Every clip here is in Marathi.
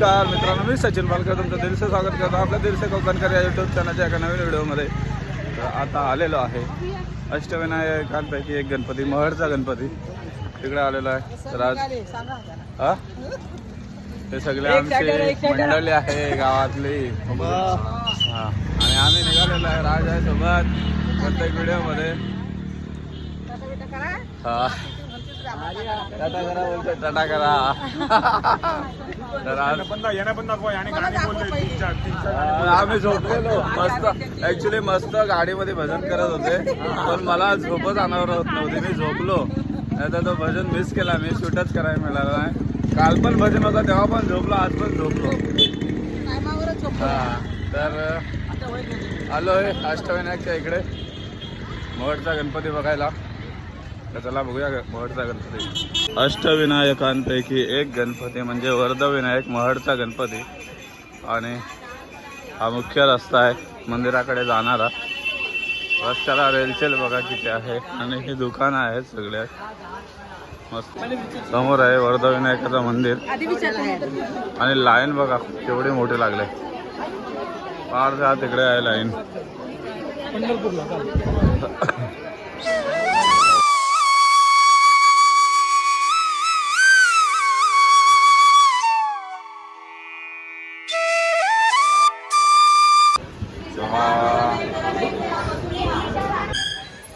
नमस्कार मित्रांनो मी सचिन पालकर तुमचं दिलसे स्वागत करतो आपल्या दिलसे कोकणकर या यूट्यूब चॅनलच्या एका नवीन व्हिडिओमध्ये. तर आता आलेलो आहे. अष्टविनायकांपैकी एक गणपती महडचा गणपती. तिकडे आलेला आहे. तर आज हा? हे सगळे आमची मंडळी आहे गावातली. हा. आणि आम्ही निघालेलो आहे राज आहे सोबत प्रत्येक व्हिडिओमध्ये हा. टाटा करा बोलतोय टाटा करा तर पण गाणी बोलले तीन चार तीन चार आम्ही झोपलेलो. मस्त. ऍक्च्युली मस्त गाडीमध्ये भजन करत होते. पण मला झोपच अनावर होत नव्हती. मी झोपलो. नाही तर तो भजन मिस केला. मी शूटच करायला मिळाला नाही. काल पण भजन होता तेव्हा पण झोपलो आज पण झोपलो. हा. तर आलो आहे अष्टविनायकच्या इकडे. महडचा गणपती बघायला. तर चला बघूया महडचा गणपती. अष्टविनायकांपैकी एक गणपती म्हणजे वर्धविनायक महडचा गणपती. आणि हा मुख्य रस्ता आहे मंदिराकडे जाणारा. रस्त्याला रेलचेल बघा किती आहे. आणि ही दुकानं आहेत सगळ्यात मस्त. समोर आहे वर्धविनायकाचं मंदिर. आणि लाईन बघा केवढी मोठी लागले. फार जा तिकडे आहे लाईन.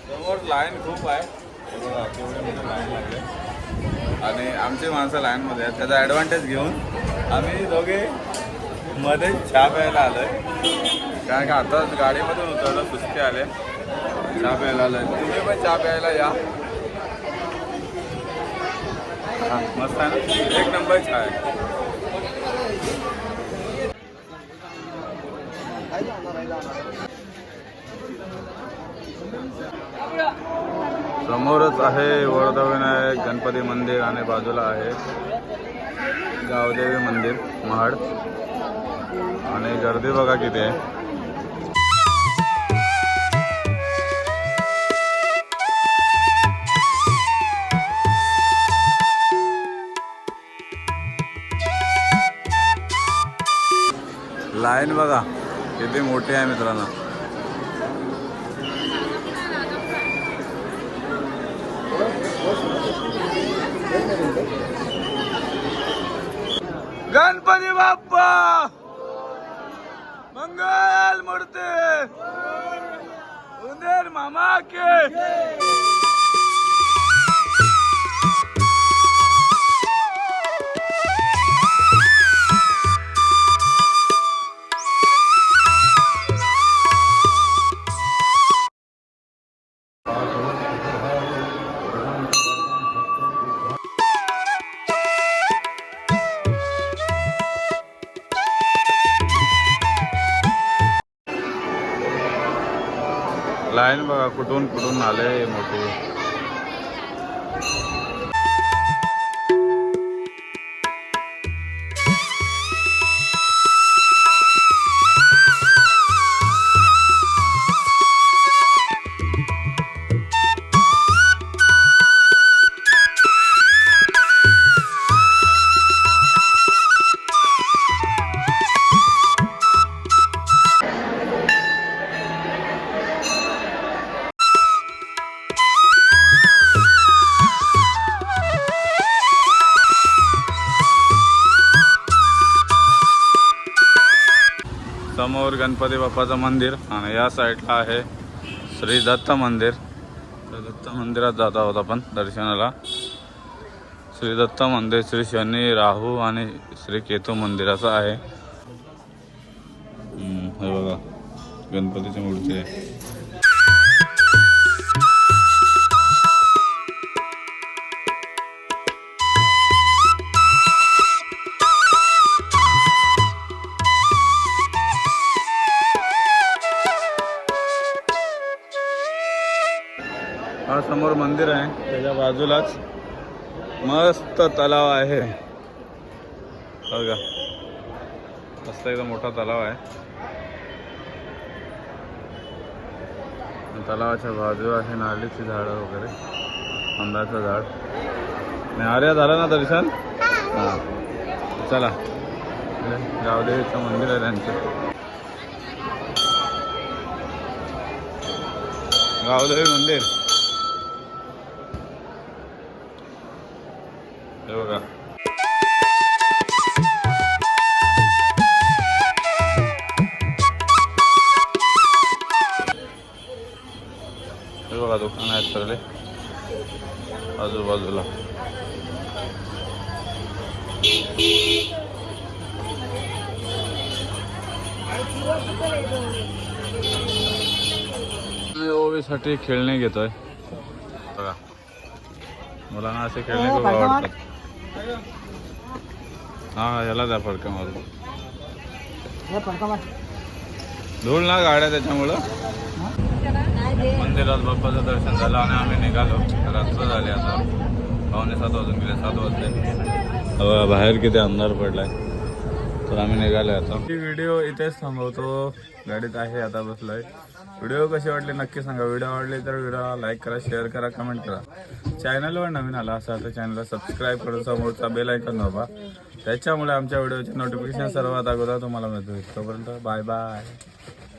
समोर लाईन खूप आहे. केवढे मोठे लाईन लागले. आणि आमची माणसं लाईनमध्ये आहेत. त्याचा ॲडव्हान्टेज घेऊन आम्ही दोघे मध्ये चहा प्यायला आलोय. कारण का आता गाडीमधून उतरलो सुस्ते आले. चहा प्यायला आलोय. तुम्ही पण चहा प्यायला या. हां मस्त आहे ना? एक नंबर चहा आहे. समोरच आहे वरदविनायक गणपती मंदिर आणि बाजूला आहे गावदेवी मंदिर महाड. आणि गर्दी बघा किती आहे. लाईन बघा. किती मोठी आहे मित्रांनो? गणपती बाप्पा! मंगल मूर्ती! उंदेर मामा के! लाईन बघा कुठून कुठून आले मोठे. समोर गणपती बाप्पाचं मंदिर आणि या साईडला आहे श्री दत्त मंदिर. तर दत्त मंदिरात जात आहोत आपण दर्शनाला. श्री दत्त मंदिर श्री शनी राहू आणि श्री केतू मंदिर असं आहे. हे बघा गणपतीची मूर्ती आहे. समोर मंदिर आहे. त्याच्या बाजूलाच मस्त तलाव आहे. बघा. मस्त एकदम मोठा तलाव आहे. तलावाच्या बाजू आहे नारळीची झाडं वगैरे. आंब्याचं झाड. नाही आर्या झालं ना दर्शन हां. चला. गावदेवीचं मंदिर आहे त्यांचं. गावदेवी मंदिर. हे बघा. हे बघा दुकान आहेत सगळे. आजूबाजूला. मी ओवीसाठी खेळणे घेतोय. बघा. मुलांना असे खेळणे खूप आवडतात. हा याला द्या फडका मारून धूळ ना गाड्या त्याच्यामुळं मंदिरात बाप्पाचं दर्शन झालं आणि आम्ही निघालो रात्र झाली आता पावणे सात वाजून गेले सात वाजले अबा, बाहेर किती अंधार पडलाय तर आम्ही निघालोय आता व्हिडिओ इथेच थांबवतो गाडीत आहे आता बसलोय व्हिडिओ कसे वाटले नक्की सांगा. व्हिडिओ आवडले तर व्हिडिओ लाईक करा शेअर करा कमेंट करा. चॅनलवर नवीन आला असा तर चॅनलला सबस्क्राईब करून समोरचा बेल ऐकून दाबा. त्याच्यामुळे आमच्या व्हिडिओचे नोटिफिकेशन सर्वात अगोदर तुम्हाला मिळतो तोपर्यंत बाय बाय